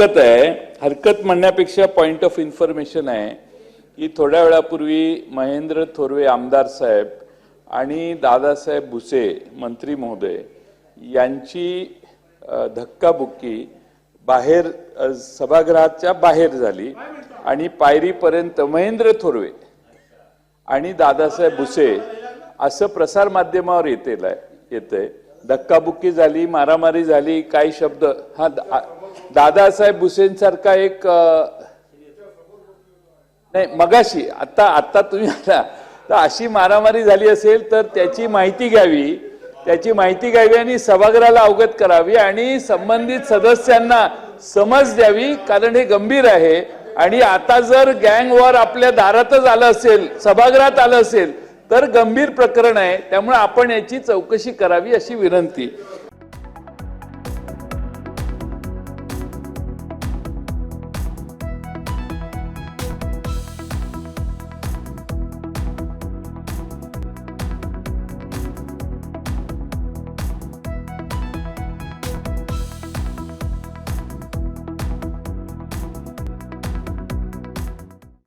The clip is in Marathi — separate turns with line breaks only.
हरकत आहे. हरकत म्हणण्यापेक्षा पॉइंट ऑफ इन्फॉर्मेशन आहे की थोड्या वेळापूर्वी महेंद्र थोरवे आमदार साहेब आणि दादासाहेब भुसे मंत्री महोदय यांची धक्काबुक्की बाहेर सभागृहाच्या बाहेर झाली आणि पायरीपर्यंत महेंद्र थोरवे आणि दादासाहेब भुसे असं प्रसार माध्यमावर येत आहे धक्काबुक्की झाली मारामारी झाली काही शब्द हा दादासाहेब भुसेंसारखा एक नाही मगाशी आता आता तुम्ही आला तर अशी मारामारी झाली असेल तर त्याची माहिती घ्यावी त्याची माहिती घ्यावी आणि सभागृहाला अवगत करावी आणि संबंधित सदस्यांना समज द्यावी कारण हे गंभीर आहे. आणि आता जर गँग वॉर आपल्या दारातच आलं असेल सभागृहात आलं असेल तर गंभीर प्रकरण आहे. त्यामुळे आपण याची चौकशी करावी अशी विनंती.